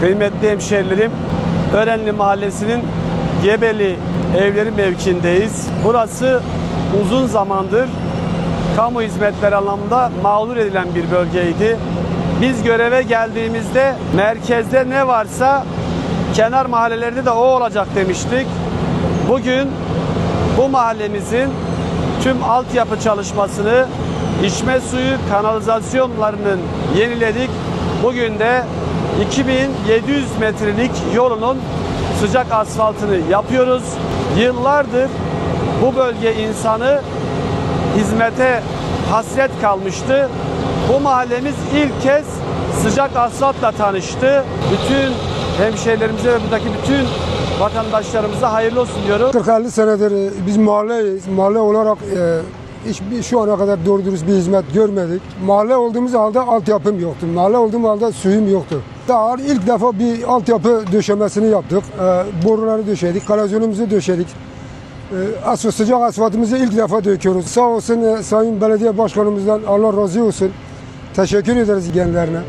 Kıymetli hemşerilerim, Örenli Mahallesi'nin Gebeli Evleri mevkiindeyiz. Burası uzun zamandır kamu hizmetleri anlamında mağdur edilen bir bölgeydi. Biz göreve geldiğimizde merkezde ne varsa kenar mahallelerde de o olacak demiştik. Bugün bu mahallemizin tüm altyapı çalışmasını, içme suyu kanalizasyonlarının yeniledik. Bugün de 2700 metrelik yolunun sıcak asfaltını yapıyoruz. Yıllardır bu bölge insanı hizmete hasret kalmıştı. Bu mahallemiz ilk kez sıcak asfaltla tanıştı. Bütün hemşehrilerimize ve buradaki bütün vatandaşlarımıza hayırlı olsun diyorum. 40-50 senedir biz mahalleyiz. Mahalle olarak e, hiçbir şu ana kadar doğru dürüst bir hizmet görmedik. Mahalle olduğumuz halde altyapım yoktu. Mahalle olduğum halde suyum yoktu. Daha ilk defa bir altyapı döşemesini yaptık. E, boruları döşedik, kalazyonumuzu döşedik. E, asfalt, sıcak asfaltımızı ilk defa döküyoruz. Sağ olsun e, Sayın Belediye Başkanımızdan Allah razı olsun. Teşekkür ederiz genlerine.